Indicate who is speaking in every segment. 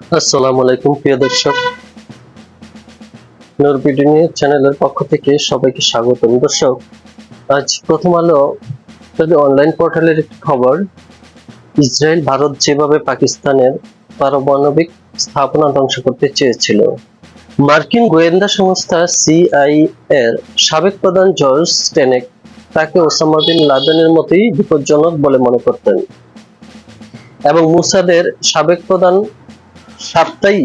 Speaker 1: আসসালামু আলাইকুম, প্রিয় দর্শক। নূরবিডি নিউজ চ্যানেলের পক্ষ থেকে সবাইকে স্বাগতম। দর্শক, আজ প্রথম আলো যদি অনলাইন পোর্টালের একটি খবর, ইসরায়েল, ভারত যেভাবে পাকিস্তানের পারমাণবিক স্থাপনা ধ্বংস করতে চেয়েছিল, মার্কিন গোয়েন্দা সংস্থা সিআই এর সাবেক প্রধান জর্জ স্টেনেক তাকে ওসামা বিন লাদেনের মতোই বিপজ্জনক বলে মনে করতেন এবং মুসাদের সাবেক প্রধান সাপ্তাই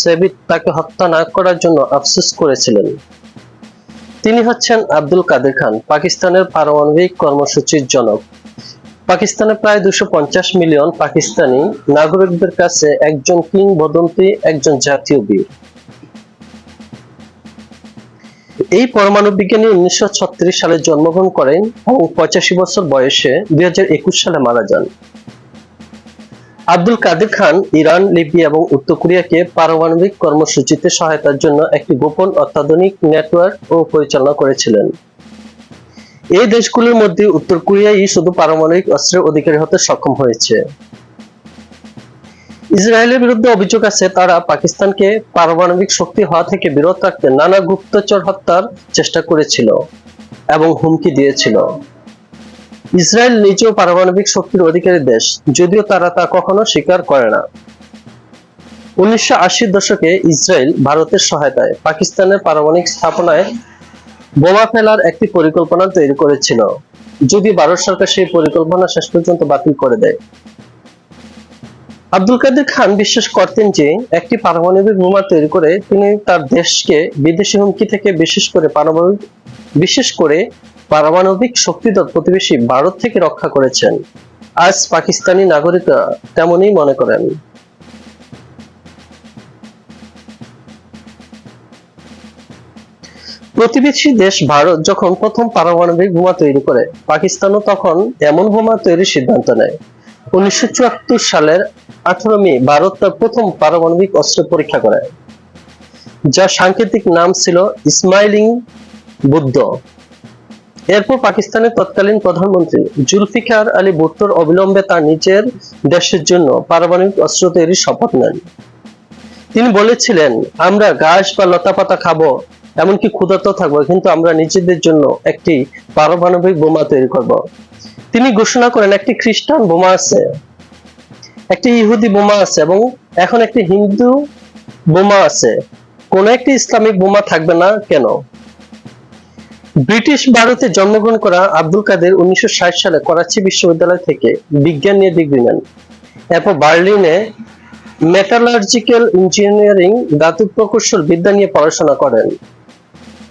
Speaker 1: সেবিত তাকে হত্যা না করার জন্য আফসোস করেছিলেন। তিনি হচ্ছেন আব্দুল কাদের খান, পাকিস্তানের পারমাণবিক কর্মসূচির জনক। পাকিস্তানে প্রায় দুশো মিলিয়ন পাকিস্তানি নাগরিকদের কাছে একজন কিংবদন্তি, একজন জাতীয় বীর। এই পরমাণু বিজ্ঞানী উনিশশো ছত্রিশ সালে জন্মগ্রহণ করেন এবং পঁচাশি বছর বয়সে দুই হাজার একুশ সালে মারা যান। আব্দুল কাদের খান ইরান, লিবিয়া এবং উত্তর কোরিয়াকে পারমাণবিক কর্মসূচিতে সহায়তার জন্য একটি গোপন অত্যাধুনিক নেটওয়ার্ক ও পরিচালনা করেছিলেন। এই দেশগুলোর মধ্যে উত্তর কোরিয়াই শুধু পারমাণবিক অস্ত্রের অধিকারী হতে সক্ষম হয়েছে। ইসরায়েলের বিরুদ্ধে অভিযোগ আছে, তারা পাকিস্তানকে পারমাণবিক শক্তি হওয়া থেকে বিরত রাখতে নানা গুপ্তচর হত্যার চেষ্টা করেছিল এবং হুমকি দিয়েছিল। ইসরায়েল নিজেও পারমাণবিক শক্তির অধিকারী দেশ, যদিও তারা তা কখনো স্বীকার করে না। উনিশশো দশকে ইসরায়েল ভারতের সহায়তায় পাকিস্তানের পারমাণবিক স্থাপনায় বোমা ফেলার একটি পরিকল্পনা তৈরি করেছিল যদি ভারত সরকার সেই পরিকল্পনা শেষ পর্যন্ত বাতিল করে দেয়। আব্দুল কাদের খান বিশ্বাস করতেন যে, একটি পারমাণবিক বোমা তৈরি করে তিনি তার দেশকে বিদেশি হুমকি থেকে বিশেষ করে পারমাণবিক, বিশেষ করে পারমাণবিক শক্তিধর প্রতিবেশী ভারত থেকে রক্ষা করেছেন। আজ পাকিস্তানি নাগরিকরা তেমনই মনে করেন। প্রতিবেশী দেশ ভারত যখন প্রথম পারমাণবিক বোমা তৈরি করে, পাকিস্তানও তখন এমন বোমা তৈরির সিদ্ধান্ত নেয়। উনিশশো চুয়াত্তর সালের আঠারো মে ভারত তার প্রথম পারমাণবিক অস্ত্র পরীক্ষা করে, যার সাংকেতিক নাম ছিল ইসমাইলিং বুদ্ধ। এরপর পাকিস্তানের তৎকালীন প্রধানমন্ত্রী জুলফিকার আলী ভুট্টোর অবিলম্বে তার নিজের দেশের জন্য পারমাণবিক অস্ত্র তৈরির শপথ নেন। তিনি বলেছিলেন, আমরা ঘাস বা লতাপাতা খাব, এমনকি ক্ষুধার্ত থাকব, কিন্তু আমরা নিজেদের জন্য একটি পারমাণবিক বোমা তৈরি করব। তিনি ঘোষণা করেন, একটি খ্রিস্টান বোমা আছে, একটি ইহুদি বোমা আছে এবং এখন একটি হিন্দু বোমা আছে। কোন একটি ইসলামিক বোমা থাকবে না কেন? ব্রিটিশ ভারতে জন্মগ্রহণ করা আব্দুল কাদের উনিশশো সালে করাচি বিশ্ববিদ্যালয় থেকে বিজ্ঞান নিয়ে ডিগ্রি নেন। এরপর বার্লিনে মেটালার্জিক্যাল ইঞ্জিনিয়ারিং ধাতু প্রকৌশল বিদ্যা নিয়ে পড়াশোনা করেন।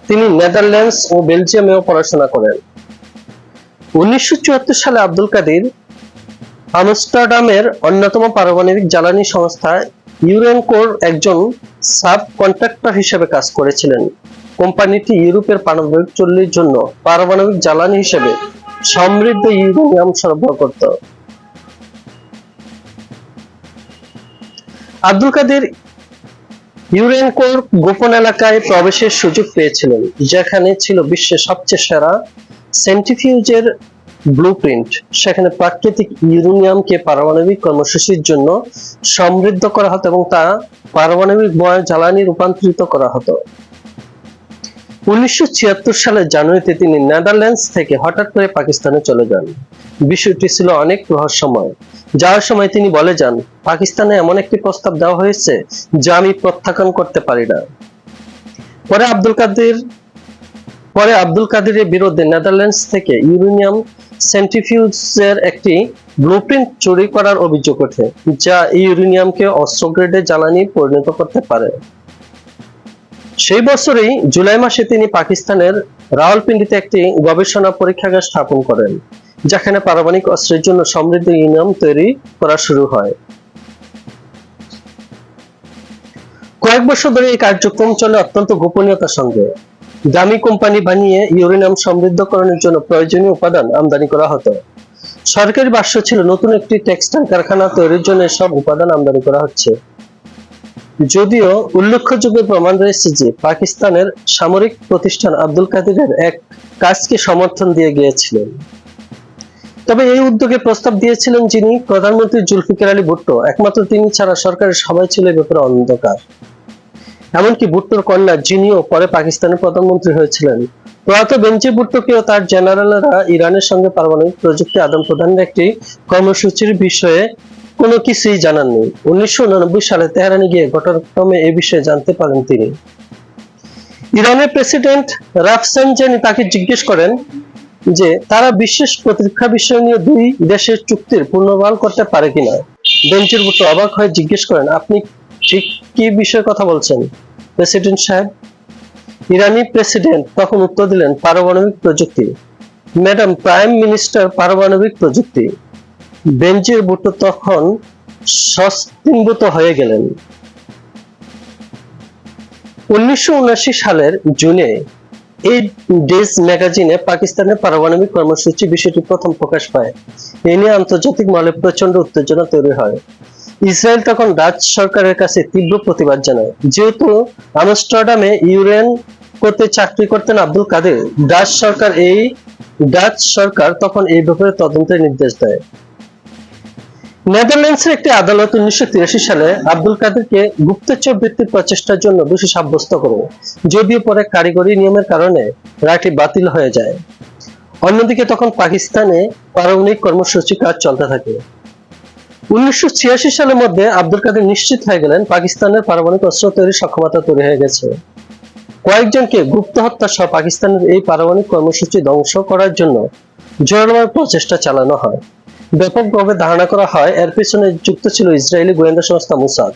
Speaker 1: তিনি নেদারল্যান্ডস ও বেলজিয়ামেও পড়াশোনা করেন। উনিশশো চুয়াত্তর সালে আব্দুল কাদের আমস্টারডামের অন্যতম পারমাণবিক জ্বালানি সংস্থা ইউরেনকোর একজন সাব কন্ট্রাক্টর হিসেবে কাজ করেছিলেন। কোম্পানিটি ইউরোপের পারমাণবিক চুল্লির জন্য পারমাণবিক জ্বালানি হিসেবে সমৃদ্ধ ইউরেনিয়াম সরবরাহ করত। আব্দুল কাদের ইউরেনকোর গোপন এলাকায় প্রবেশের সুযোগ পেয়েছিলেন, যেখানে ছিল বিশ্বের সবচেয়ে সেরা সেন্টিফিউজের ব্লুপ্রিন্ট। সেখানে প্রাকৃতিক ইউরেনিয়ামকে পারমাণবিক কর্মসূচির জন্য সমৃদ্ধ করা হতো এবং তা পারমাণবিক বয় জ্বালানি রূপান্তরিত করা হতো। উনিশশো সালের জানুয়ারিতে তিনি নেদারল্যান্ডস থেকে হঠাৎ করে পাকিস্তানে চলে যান। বিষয়টি ছিল অনেক রহস্যময়। যাওয়ার সময় তিনি বলে যান, পাকিস্তানে এমন একটি প্রস্তাব দেওয়া হয়েছে যা আমি প্রত্যাখ্যান করতে পারি না। পরে আব্দুল কাদের, পরে আব্দুল কাদেরের বিরুদ্ধে নেদারল্যান্ডস থেকে ইউরেনিয়াম সেন্ট্রিফিউজের একটি ব্লুপ্রিন্ট চুরি করার অভিযোগ ওঠে, যা ইউরেনিয়ামকে অস্ত্র গ্রেডে জ্বালানি পরিণত করতে পারে। সেই বছরই জুলাই মাসে তিনি পাকিস্তানের রাওয়ালপিন্ডিতে একটি গবেষণা পরীক্ষাগার স্থাপন করেন, যেখানে পারমাণবিক অস্ত্রের জন্য সমৃদ্ধ ইউনিয়ম তৈরি করা শুরু হয়। কয়েক বছর ধরে এই কার্যক্রম চলে অত্যন্ত গোপনীয়তার সঙ্গে। দামি কোম্পানি বানিয়ে ইউরেনিয়াম সমৃদ্ধকরণের জন্য প্রয়োজনীয় উপাদান আমদানি করা হতো। সরকারি ভাষ্য ছিল নতুন একটি টেক্সটাইল কারখানা তৈরির জন্য সব উপাদান আমদানি করা হচ্ছে। যদিও উল্লেখযোগ্য প্রমাণ রয়েছে যে পাকিস্তানের সামরিক প্রতিষ্ঠান আব্দুল কাদিরের এক কাজকে সমর্থন দিয়ে গিয়েছিলেন। তবে এই উদ্যোগে প্রস্তাব দিয়েছিলেন যিনি প্রধানমন্ত্রী জুলফিকার আলী ভুট্টো। একমাত্র তিনি ছাড়া সরকারের সবাই ছিল ব্যাপারে অন্ধকার। এমনকি ভুট্টোর কন্যা যিনিও পরে পাকিস্তানের প্রধানমন্ত্রী হয়েছিলেন। প্রয়াত বেঞ্জি ভুট্টোকেও তার জেনারেলরা ইরানের সঙ্গে পারমাণবিক প্রযুক্তি আদান প্রদানের একটি কর্মসূচির বিষয়ে কোনো কিছুই জানাননি উনিশশো উননব্বই সালে তেহরানে গিয়ে ঘটনাক্রমে এ বিষয়ে জানতে পারেন তিনি। ইরানের প্রেসিডেন্ট রাফসানজানি তাকে জিজ্ঞেস করেন যে, তারা বিশেষ প্রতীক্ষা বিষয় নিয়ে দুই দেশের চুক্তির পুনর্বহাল করতে পারে কিনা? বেঞ্চির ভুট্টো অবাক হয়ে জিজ্ঞেস করেন, আপনি ঠিক কি বিষয়ে কথা বলছেন? প্রেসিডেন্ট সাহেব, ইরানি প্রেসিডেন্ট তখন উত্তর দিলেন, পারমাণবিক প্রযুক্তি। ম্যাডাম, প্রাইম মিনিস্টার পারমাণবিক প্রযুক্তি। বেঞ্জির ভুট্টো তখন সস্তিম্ভূত হয়ে গেলেন। উনিশশো সালের জুনে এই ডেজ ম্যাগাজিনে পাকিস্তানের পারমাণবিক কর্মসূচি বিষয়টি প্রথম প্রকাশ পায়। এ নিয়ে আন্তর্জাতিক মহলে প্রচণ্ড উত্তেজনা তৈরি হয়। ইসরায়েল তখন ডাচ সরকারের কাছে তীব্র প্রতিবাদ জানায়। যেহেতু আমস্টারডামে ইউরেন করতে চাকরি করতেন আব্দুল কাদের, ডাচ সরকার এই ডাচ সরকার তখন এই ব্যাপারে তদন্তের নির্দেশ দেয়। নেদারল্যান্ডসের একটি আদালত উনিশশো তিরাশি সালে আব্দুল কাদেরকে গুপ্তচর বৃত্তির প্রচেষ্টার জন্য দোষী সাব্যস্ত করে, যদিও পরে কারিগরি নিয়মের কারণে রায়টি বাতিল হয়ে যায়। অন্যদিকে তখন পাকিস্তানে পারমাণবিক কর্মসূচি কাজ চলতে থাকে। উনিশশো ছিয়াশি সালের মধ্যে আব্দুল কাদের নিশ্চিত হয়ে গেলেন পাকিস্তানের পারমাণবিক অস্ত্র তৈরির সক্ষমতা তৈরি হয়ে গেছে। কয়েকজনকে গুপ্ত হত্যা সহ পাকিস্তানের এই পারমাণবিক কর্মসূচি ধ্বংস করার জন্য জোরালোভাবে প্রচেষ্টা চালানো হয়। ব্যাপকভাবে ধারণা করা হয়, এর পেছনে যুক্ত ছিল ইসরায়েলি গোয়েন্দা সংস্থা মুসাদ।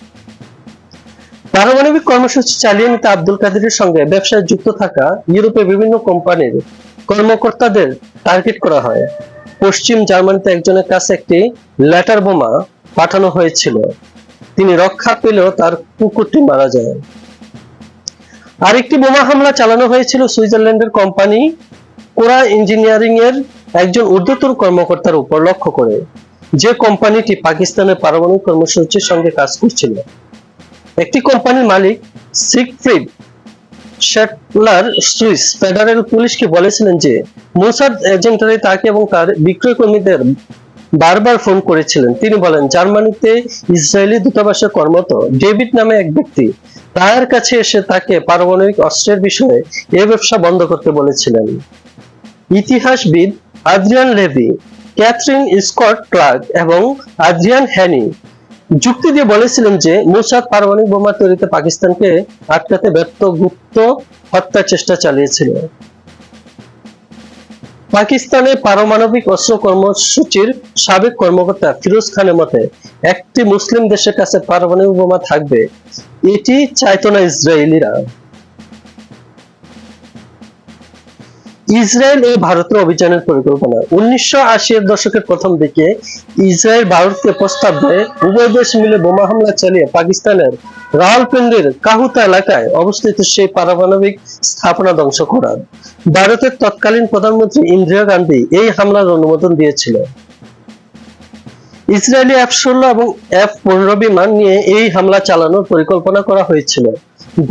Speaker 1: পারমাণবিক কর্মসূচি চালিয়ে নিতে আব্দুল কাদেরের সঙ্গে ব্যবসায় যুক্ত থাকা ইউরোপের বিভিন্ন কোম্পানির কর্মকর্তাদের টার্গেট করা হয়। পশ্চিম জার্মানিতে একজনের কাছে একটি ল্যাটার বোমা পাঠানো হয়েছিল। তিনি রক্ষা পেলেও তার কুকুরটি মারা যায়। আরেকটি বোমা হামলা চালানো হয়েছিল সুইজারল্যান্ডের কোম্পানি কোরা ইঞ্জিনিয়ারিং এর একজন ঊর্ধ্বতন কর্মকর্তার উপর লক্ষ্য করে যে কোম্পানিটি পাকিস্তানের পারমাণবিক কর্মসূচির সঙ্গে কাজ করছিল। একটি কোম্পানির মালিক সিগফ্রিড শেটলার সুইস ফেডারেল পুলিশকে বলেছিলেন যে, মোসাদ এজেন্টরাই তাকে এবং তার বিক্রয় কর্মীদের বারবার ফোন করেছিলেন। তিনি বলেন, জার্মানিতে ইসরায়েলি দূতাবাসে কর্মরত ডেভিড নামে এক ব্যক্তি তার কাছে এসে তাকে পারমাণবিক অস্ত্রের বিষয়ে এ ব্যবসা বন্ধ করতে বলেছিলেন। ইতিহাসবিদ Adrian Levy, Catherine Scott Clark এবং আদ্রিয়ান হ্যানি। যুক্তি দিয়ে বলেছিলেন যে, মুসাদ পারমাণবিক বোমা তৈরিতে পাকিস্তানকে আটকাতে ব্যর্থ গুপ্ত হত্যা চেষ্টা চালিয়েছিল। পাকিস্তানের পারমাণবিক অস্ত্র কর্মসূচির সাবেক কর্মকর্তা ফিরোজ খানের মতে, একটি মুসলিম দেশের কাছে পারমাণবিক বোমা থাকবে, এটি চাইতো না ইসরায়েলিরা। ইসরায়েল ও ভারতের অভিযানের পরিকল্পনা। উনিশশো এর দশকের প্রথম দিকে ইসরায়েল ভারতকে প্রস্তাব দেয়, উভয় দেশ মিলে বোমা হামলা চালিয়ে পাকিস্তানের রাওয়ালপিন্ডির কাহুতা এলাকায় অবস্থিত সেই পারমাণবিক স্থাপনা ধ্বংস করার। ভারতের তৎকালীন প্রধানমন্ত্রী ইন্দিরা গান্ধী এই হামলার অনুমোদন দিয়েছিল ইসরায়েলি এফ ষোলো এবং এফ পনেরো বিমান নিয়ে এই হামলা চালানোর পরিকল্পনা করা হয়েছিল।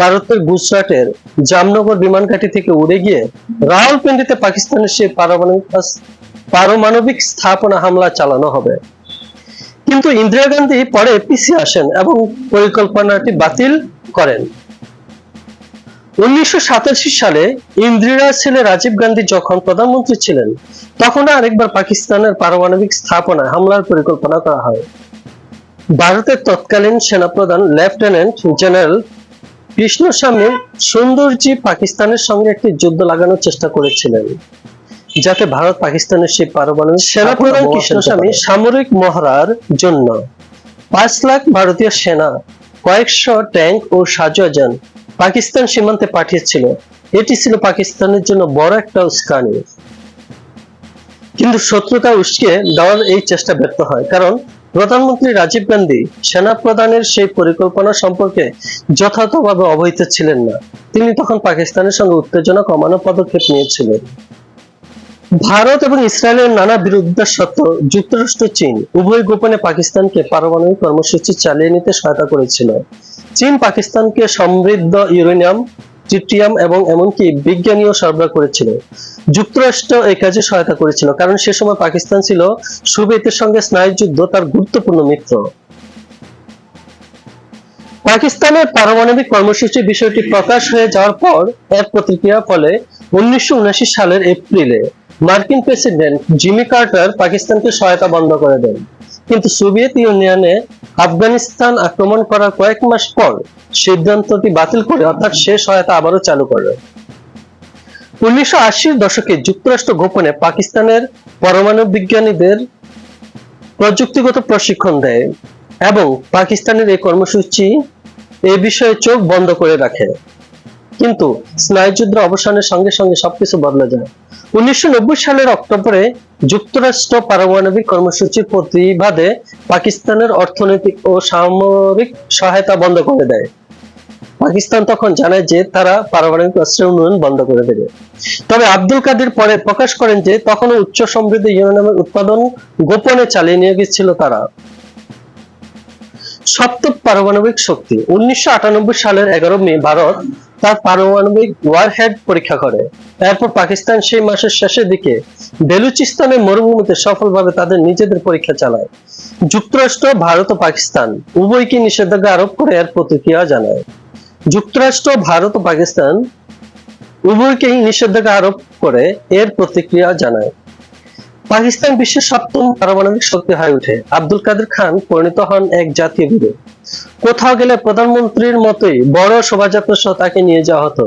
Speaker 1: ভারতের গুজরাটের জামনগর বিমান ঘাঁটি থেকে উড়ে গিয়ে রাওয়ালপিন্ডিতে পাকিস্তানের সেই পারমাণবিক পারমাণবিক স্থাপনা হামলা চালানো হবে। কিন্তু ইন্দিরা গান্ধী পরে পিছিয়ে আসেন এবং পরিকল্পনাটি বাতিল করেন। উনিশশো সালে ইন্দিরার ছেলে রাজীব গান্ধী যখন প্রধানমন্ত্রী ছিলেন, তখন আরেকবার পাকিস্তানের পারমাণবিক স্থাপনা হামলার পরিকল্পনা করা হয়। ভারতের তৎকালীন সেনাপ্রধান লেফটেন্যান্ট জেনারেল কৃষ্ণস্বামী সৌন্দর্যী পাকিস্তানের সঙ্গে একটি যুদ্ধ লাগানোর চেষ্টা করেছিলেন যাতে ভারত পাকিস্তানের সেই পারমাণবিক সেনাপ্রধান কৃষ্ণস্বামী সামরিক মহড়ার জন্য পাঁচ লাখ ভারতীয় সেনা কয়েকশো ট্যাঙ্ক ও সাজোয়াজান পাকিস্তান সীমান্তে পাঠিয়েছিল। এটি ছিল পাকিস্তানের জন্য বড় একটা উস্কানি। কিন্তু শত্রুতা উস্কে দেওয়ার এই চেষ্টা ব্যর্থ হয় কারণ প্রধানমন্ত্রী রাজীব গান্ধী সেনা প্রধানের সেই পরিকল্পনা সম্পর্কে যথাযথভাবে অবহিত ছিলেন না। তিনি তখন পাকিস্তানের সঙ্গে উত্তেজনা কমানোর পদক্ষেপ নিয়েছিলেন। ভারত এবং ইসরায়েলের নানা বিরোধিতা সত্ত্বেও যুক্তরাষ্ট্র, চীন উভয় গোপনে পাকিস্তানকে পারমাণবিক কর্মসূচি চালিয়ে নিতে সহায়তা করেছিল। চীন পাকিস্তানকে সমৃদ্ধ ইউরেনিয়াম ট্রিটিয়াম এবং এমনকি বিজ্ঞানীও সরবরাহ করেছিল। যুক্তরাষ্ট্র এই কাজে সহায়তা করেছিল, কারণ সে সময় পাকিস্তান ছিল সোভিয়েতের সঙ্গে স্নায়ুযুদ্ধ তার গুরুত্বপূর্ণ মিত্র। পাকিস্তানের পারমাণবিক কর্মসূচি বিষয়টি প্রকাশ হয়ে যাওয়ার পর এর প্রতিক্রিয়া ফলে উনিশশো সালের এপ্রিলে মার্কিন প্রেসিডেন্ট জিমি কার্টার পাকিস্তানকে সহায়তা বন্ধ করে দেন। কিন্তু সোভিয়েত ইউনিয়নে আফগানিস্তান আক্রমণ করার কয়েক মাস পর সিদ্ধান্তটি বাতিল করে অর্থাৎ সে সহায়তা আবারও চালু করে উনিশশো আশির দশকে যুক্তরাষ্ট্র গোপনে পাকিস্তানের পরমাণু বিজ্ঞানীদের প্রযুক্তিগত প্রশিক্ষণ দেয় এবং পাকিস্তানের এই কর্মসূচি এ বিষয়ে চোখ বন্ধ করে রাখে। কিন্তু স্নায়ুযুদ্ধ অবসানের সঙ্গে সঙ্গে সবকিছু বদলে যায়। উনিশশো সালের অক্টোবরে যুক্তরাষ্ট্র পারমাণবিক কর্মসূচির প্রতিবাদে পাকিস্তানের অর্থনৈতিক ও সামরিক সহায়তা বন্ধ করে দেয়। পাকিস্তান তখন জানায় যে তারা পারমাণবিক অস্ত্রের উন্নয়ন বন্ধ করে দেবে। তবে আব্দুল কাদের পরে প্রকাশ করেন যে তখনও উচ্চ সমৃদ্ধ ইউরেনিয়ামের উৎপাদন গোপনে চালিয়ে নিয়ে গেছিল তারা। সপ্তম পারমাণবিক শক্তি। উনিশশো আটানব্বই সালের এগারো মে ভারত তার পারমাণবিক ওয়ারহেড পরীক্ষা করে। এরপর পাকিস্তান সেই মাসের শেষের দিকে বেলুচিস্তানের মরুভূমিতে সফলভাবে তাদের নিজেদের পরীক্ষা চালায়। যুক্তরাষ্ট্র, ভারত ও পাকিস্তান উভয়কে নিষেধাজ্ঞা আরোপ করে এর প্রতিক্রিয়া জানায়। যুক্তরাষ্ট্র, ভারত ও পাকিস্তান উভয়কেই নিষেধাজ্ঞা আরোপ করে এর প্রতিক্রিয়া জানায়। পাকিস্তান বিশ্বের সপ্তম পারমাণবিক শক্তি হয়ে ওঠে। আব্দুল কাদের খান পরিণত হন এক জাতীয় বীরে কোথাও গেলে প্রধানমন্ত্রীর মতোই বড় শোভাযাত্রা সহ তাকে নিয়ে যাওয়া হতো।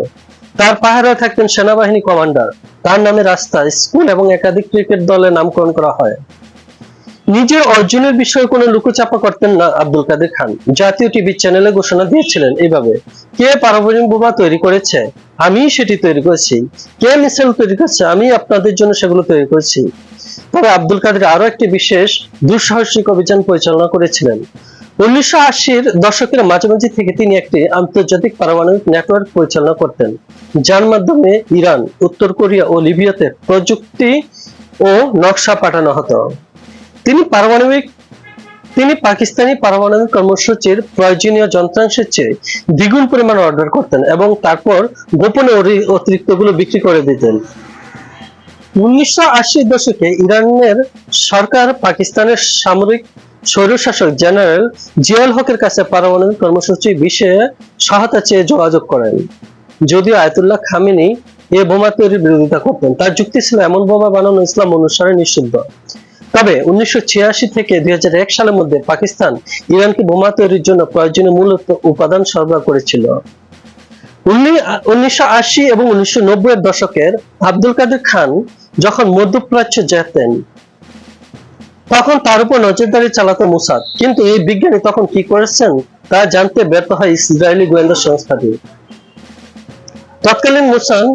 Speaker 1: তার পাহারায় থাকতেন সেনাবাহিনী কমান্ডার। তার নামে রাস্তা স্কুল এবং একাধিক ক্রিকেট দলের নামকরণ করা হয়। নিজের অর্জনের বিষয়ে কোনো লুকোচাপা করতেন না আব্দুল কাদের খান। জাতীয় টিভি চ্যানেলে ঘোষণা দিয়েছিলেন এইভাবে কে পারমাণবিক বোমা তৈরি করেছে? আমি সেটি তৈরি করেছি। কে মিসাইল তৈরি করেছে? আমি আপনাদের জন্য সেগুলো তৈরি করেছি। তবে আব্দুল কাদের আরও একটি বিশেষ দুঃসাহসিক অভিযান পরিচালনা করেছিলেন। উনিশশো আশির দশকের মাঝামাঝি থেকে তিনি একটি আন্তর্জাতিক পারমাণবিক নেটওয়ার্ক পরিচালনা করতেন, যার মাধ্যমে ইরান, উত্তর কোরিয়া ও লিবিয়াতে প্রযুক্তি ও নকশা পাঠানো হতো। তিনি পারমাণবিক, তিনি পাকিস্তানি পারমাণবিক কর্মসূচির প্রয়োজনীয় যন্ত্রাংশের চেয়ে দ্বিগুণ পরিমাণ অর্ডার করতেন এবং তারপর গোপনে অতিরিক্তগুলো বিক্রি করে দিতেন। উনিশশো দশকে ইরানের সরকার পাকিস্তানের সামরিক স্বৈরশাসক জেনারেল জিয়াউল হকের কাছে পারমাণবিক কর্মসূচি বিষয়ে সহায়তা চেয়ে যোগাযোগ করেন। যদিও আয়তুল্লাহ খামিনি এ বোমা তৈরির বিরোধিতা করতেন, তার যুক্তি ছিল এমন বোমা বানানো ইসলাম অনুসারে নিষিদ্ধ। তবে উনিশশো থেকে দুই সালের মধ্যে পাকিস্তান ইরানকে বোমা তৈরির জন্য প্রয়োজনীয় মূলত উপাদান সরবরাহ করেছিল। উনিশশো আশি এবং উনিশশো এর দশকের আব্দুল কাদের খান যখন মধ্যপ্রাচ্য যেতেন, তখন তার উপর নজরদারি চালাতো মুসাদ। কিন্তু এই বিজ্ঞানী তখন কি করেছেন তা জানতে ব্যর্থ হয় ইসরায়েলি গোয়েন্দা সংস্থাটি। তৎকালীন মুসান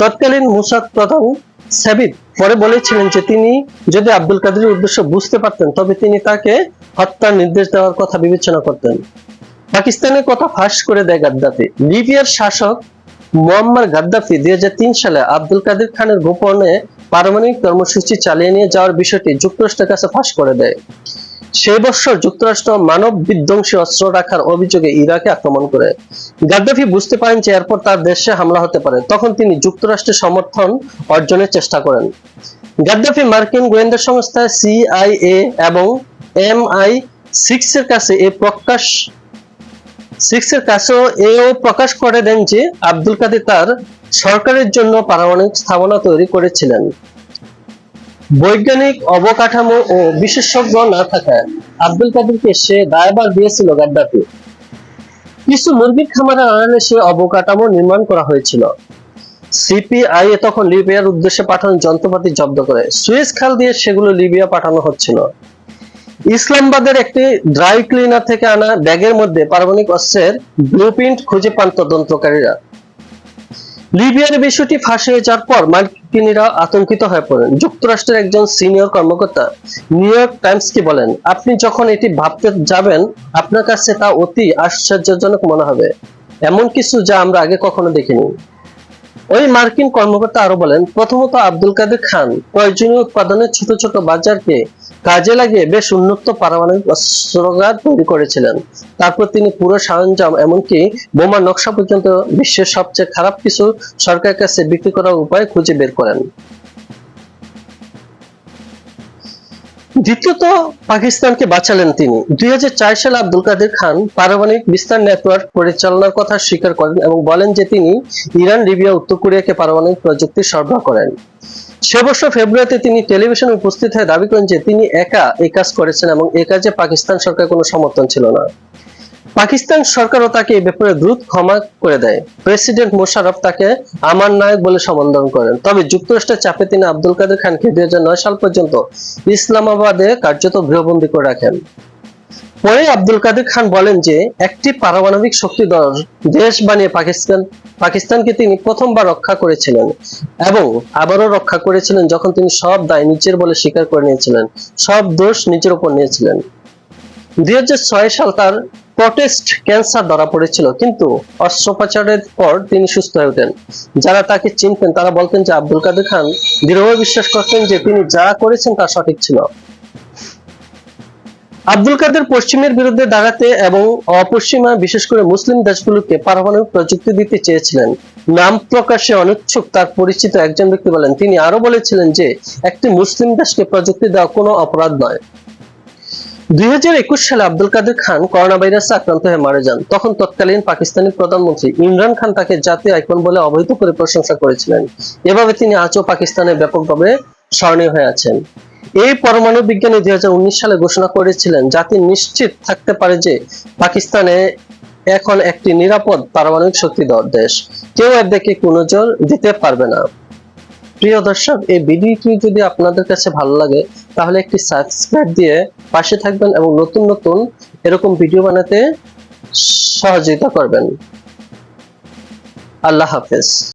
Speaker 1: তৎকালীন মুসাদ প্রধান সাবিত। পরে বলেছিলেন যে তিনি যদি আব্দুল কাদের উদ্দেশ্য বুঝতে পারতেন, তবে তিনি তাকে হত্যার নির্দেশ দেওয়ার কথা বিবেচনা করতেন। পাকিস্তানের কথা ফাঁস করে দেয় গাদ্দাফি। লিবিয়ার শাসক মোয়াম্মার গাদ্দাফি দুই হাজার তিন সালে আব্দুল কাদের খানের গোপনে পারমাণবিক কর্মসূচি চালিয়ে নিয়ে যাওয়ার বিষয়টি যুক্তরাষ্ট্রের কাছে ফাঁস করে দেয়। সেই বছর যুক্তরাষ্ট্র মানব বিধ্বংসী অস্ত্র রাখার অভিযোগে ইরাকে আক্রমণ করে। গাদ্দাফি বুঝতে পারেন যে এরপর তার দেশে হামলা হতে পারে। তখন তিনি যুক্তরাষ্ট্রের সমর্থন অর্জনের চেষ্টা করেন। গাদ্দাফি মার্কিন গোয়েন্দা সংস্থা সিআইএ এবং এমআই সিক্স এর কাছে এ প্রকাশ সিক্স এর কাছেও এও প্রকাশ করে দেন যে আব্দুল কাদের তার সরকারের জন্য পারমাণবিক স্থাপনা তৈরি করেছিলেন। বৈজ্ঞানিক অবকাঠামো ও বিশেষজ্ঞ না থাকায় আব্দুল কাদেরকে সে দায়ভার দিয়েছিল গাদ্দাফি কিছু মুরগির খামারের আড়ালে সে অবকাঠামো নির্মাণ করা হয়েছিল। সিপিআই তখন লিবিয়ার উদ্দেশ্যে পাঠানো যন্ত্রপাতি জব্দ করে। সুয়েজ খাল দিয়ে সেগুলো লিবিয়া পাঠানো হচ্ছিল। ইসলামবাদের একটি ড্রাই ক্লিনার থেকে আনা ব্যাগের মধ্যে পারমাণবিক অস্ত্রের ব্লুপ্রিন্ট খুঁজে পান তদন্তকারীরা। লিবিয়ার বিষয়টি ফাঁস হয়ে যাওয়ার পর মার্কিনীরা আতঙ্কিত হয়ে পড়েন। যুক্তরাষ্ট্রের একজন সিনিয়র কর্মকর্তা নিউ ইয়র্ক টাইমসকে বলেন, আপনি যখন এটি ভাবতে যাবেন, আপনার কাছে তা অতি আশ্চর্যজনক মনে হবে। এমন কিছু যা আমরা আগে কখনো দেখিনি। ওই মার্কিন কর্মকর্তা আরও বলেন, প্রথমত আব্দুল কাদের খান প্রয়োজনীয় উৎপাদনের ছোট ছোট বাজারকে কাজে লাগিয়ে বেশ উন্নত পারমাণবিক অস্ত্রাগার তৈরি করেছিলেন। তারপর তিনি পুরো সরঞ্জাম এমনকি বোমা নকশা পর্যন্ত বিশ্বের সবচেয়ে খারাপ কিছু সরকারের কাছে বিক্রি করার উপায় খুঁজে বের করেন। দ্বিতীয়ত পাকিস্তানকে বাঁচালেন তিনি। দুই হাজার চার সালে আব্দুল কাদের খান পারমাণবিক বিস্তার নেটওয়ার্ক পরিচালনার কথা স্বীকার করেন এবং বলেন যে তিনি ইরান, লিবিয়া, উত্তর কোরিয়াকে পারমাণবিক প্রযুক্তি সরবরাহ করেন। সে বছর ফেব্রুয়ারিতে তিনি টেলিভিশনে উপস্থিত হয়ে দাবি করেন যে তিনি একা এই কাজ করেছেন এবং এ কাজে পাকিস্তান সরকার কোনো সমর্থন ছিল না। পাকিস্তান সরকারও তাকে এই ব্যাপারে দ্রুত ক্ষমা করে দেয়। প্রেসিডেন্ট মোশাররফ তাকে আমার নায়ক বলে সম্বোধন করেন। তবে যুক্তরাষ্ট্রের চাপে তিনি আব্দুল কাদের খানকে দুই সাল পর্যন্ত ইসলামাবাদে কার্যত গৃহবন্দী করে রাখেন। পরে আব্দুল কাদের খান বলেন যে, একটি পারমাণবিক শক্তিধর দেশ বানিয়ে পাকিস্তান, পাকিস্তানকে তিনি প্রথমবার রক্ষা করেছিলেন এবং আবারও রক্ষা করেছিলেন যখন তিনি সব দায় নিজের বলে স্বীকার করে নিয়েছিলেন, সব দোষ নিজের উপর নিয়েছিলেন। দুই সাল তার প্রটেস্ট ক্যান্সার ধরা পড়েছিল, কিন্তু অস্ত্রোপচারের পর তিনি সুস্থ হয়ে ওঠেন। যারা তাকে চিনতেন তারা বলতেন যে, আব্দুল কাদের খান দৃঢ়ভাবে বিশ্বাস করতেন যে, তিনি যা করেছেন তা সঠিক ছিল। আব্দুল কাদের পশ্চিমের বিরুদ্ধে দাঁড়াতে এবং অপশ্চিমা, বিশেষ করে মুসলিম দেশগুলোকে পারমাণবিক প্রযুক্তি দিতে চেয়েছিলেন। নাম প্রকাশে অনিচ্ছুক তার পরিচিত একজন ব্যক্তি বলেন, তিনি আরও বলেছিলেন যে, একটি মুসলিম দেশকে প্রযুক্তি দেওয়া কোনো অপরাধ নয়। দুই সালে আব্দুল কাদের খান করোনা ভাইরাসে আক্রান্ত হয়ে মারা যান। তখন তৎকালীন পাকিস্তানি প্রধানমন্ত্রী ইমরান খান তাকে জাতীয় আইকন বলে অবহিত করে প্রশংসা করেছিলেন। এভাবে তিনি আজও পাকিস্তানে ব্যাপকভাবে স্মরণীয় হয়ে আছেন। এই পরমাণু বিজ্ঞানী দুই সালে ঘোষণা করেছিলেন, জাতি নিশ্চিত থাকতে পারে যে পাকিস্তানে এখন একটি নিরাপদ পারমাণবিক শক্তিধর দেশ। কেউ এর দিকে নজর দিতে পারবে না। প্রিয় দর্শক, এই ভিডিওটি যদি আপনাদের কাছে ভালো লাগে, তাহলে একটি সাবস্ক্রাইব দিয়ে পাশে থাকবেন এবং নতুন নতুন এরকম ভিডিও বানাতে সহযোগিতা করবেন। আল্লাহ হাফেজ।